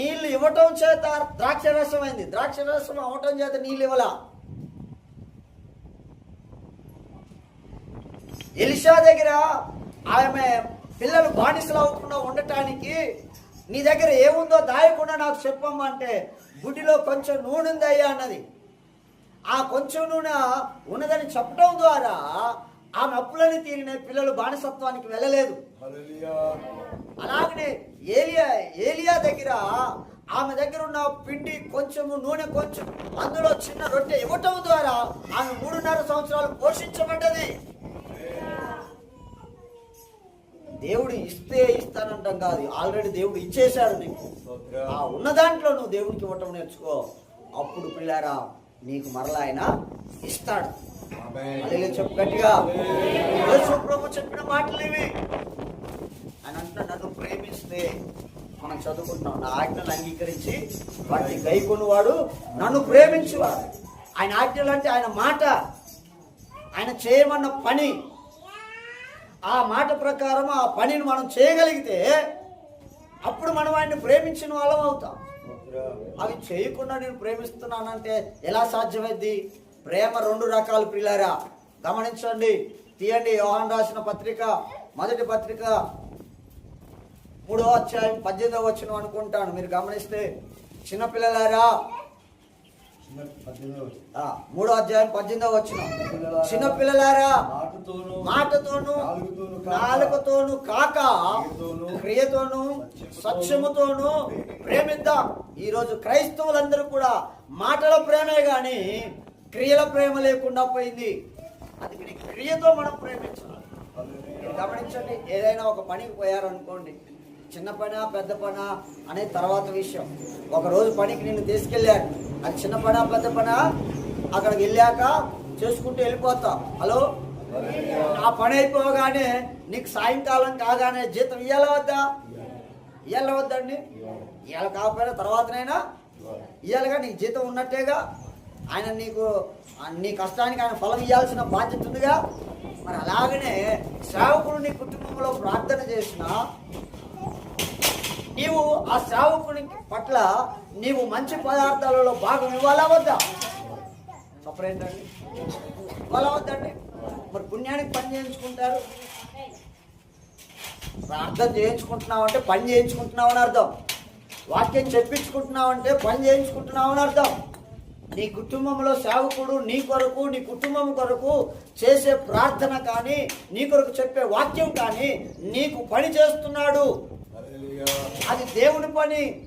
నీళ్ళు ఇవ్వటం చేత ద్రాక్ష రసం అయింది ద్రాక్ష రసం అవటం చేత నీళ్ళు ఇవ్వలా? ఎలిషా దగ్గర ఆమె పిల్లలు బానిసలు అవ్వకుండా ఉండటానికి నీ దగ్గర ఏముందో దాయకుండా నాకు చెప్పమ్మంటే గుడిలో కొంచెం నూనె ఉందయ్యా అన్నది. ఆ కొంచెం నూనె ఉన్నదని చెప్పడం ద్వారా ఆమె అప్పులని తీరిన పిల్లలు బానిసత్వానికి వెళ్ళలేదు. అలాగనే ఏలియా ఏలియా దగ్గర ఆమె దగ్గర ఉన్న పిండి కొంచెము నూనె కొంచెం అందులో చిన్న రొట్టె ఇవ్వటం ద్వారా ఆమె మూడున్నర సంవత్సరాలు పోషించబడ్డది. దేవుడు ఇస్తే ఇస్తానంటాం కాదు ఆల్రెడీ దేవుడు ఇచ్చేశాడు నీకు. ఆ ఉన్న దాంట్లో నువ్వు దేవునికి ఇవ్వటం నేర్చుకో. అప్పుడు పిల్లారా నీకు మరలా ఆయన ఇస్తాడు. చెప్పు గట్టిగా. ప్రభు చెప్పిన మాటలు ఇవి ఆయన అంటున్నా నన్ను ప్రేమిస్తే మనం చదువుకుంటున్నాం. నా ఆజ్ఞలు అంగీకరించి వాటిని గైకొనివాడు నన్ను ప్రేమించువాడు. ఆయన ఆజ్ఞలు అంటే ఆయన మాట. ఆయన చేయమన్న పని. ఆ మాట ప్రకారం ఆ పనిని మనం చేయగలిగితే అప్పుడు మనం ఆయన్ని ప్రేమించిన వాళ్ళం అవుతాం. అవి చేయకుండా నేను ప్రేమిస్తున్నానంటే ఎలా సాధ్యమైంది? ప్రేమ రెండు రకాలు పిల్లారా గమనించండి. తీయండి యోహన్ రాసిన పత్రిక మొదటి పత్రిక మూడో అధ్యాయం పద్దెనిమిదవ వచ్చిన అనుకుంటాను. మీరు గమనిస్తే చిన్నపిల్లలారా చిన్న మూడో అధ్యాయం పద్దెనిమిదవ వచ్చిన చిన్నపిల్లలారా మాటతోను మాటతోను నాలుగుతోను కాక, క్రియతోను, సత్యముతోను ప్రేమిద్దాం. ఈరోజు క్రైస్తవులందరూ కూడా మాటల ప్రేమే గాని క్రియల ప్రేమ లేకుండా పోయింది. అది నీ క్రియతో మనం ప్రేమించాలి గమనించండి ఏదైనా ఒక పనికి పోయారనుకోండి. చిన్న పనా పెద్ద పన అనే తర్వాత విషయం. ఒక రోజు పనికి నిన్ను తీసుకెళ్ళాను. అది చిన్న పన పెద్ద పన అక్కడికి వెళ్ళాక చేసుకుంటూ వెళ్ళిపోతా. హలో? ఆ పని అయిపోగానే నీకు సాయంకాలం కాగానే జీతం ఇయ్యాల వద్దా? ఇయ్యాల వద్దండి? ఇవాళ కాకపోయినా తర్వాతనైనా ఇయ్యాలిగా నీకు జీతం ఉన్నట్టేగా. ఆయన నీకు నీ కష్టానికి ఆయన ఫలం ఇవ్వాల్సిన బాధ్యత ఉందిగా. మరి అలాగనే సేవకుడు నీ కుటుంబంలో ప్రార్థన చేసిన నీవు ఆ శ్రావకుని పట్ల నీవు మంచి పదార్థాలలో భాగం ఇవ్వాలా వద్దా? చెప్పరేంటండి ఇవ్వాలా వద్దండి? మరి పుణ్యానికి పని చేయించుకుంటారు. ప్రార్థన చేయించుకుంటున్నావు అంటే పని చేయించుకుంటున్నావు అని అర్థం. వాక్యం చెప్పించుకుంటున్నావు అంటే పని చేయించుకుంటున్నావు అని అర్థం. నీ కుటుంబంలో సేవకుడు నీ కొరకు నీ కుటుంబం కొరకు చేసే ప్రార్థన కానీ నీ కొరకు చెప్పే వాక్యం కానీ నీకు పని చేస్తున్నాడు. అది దేవుడి పని.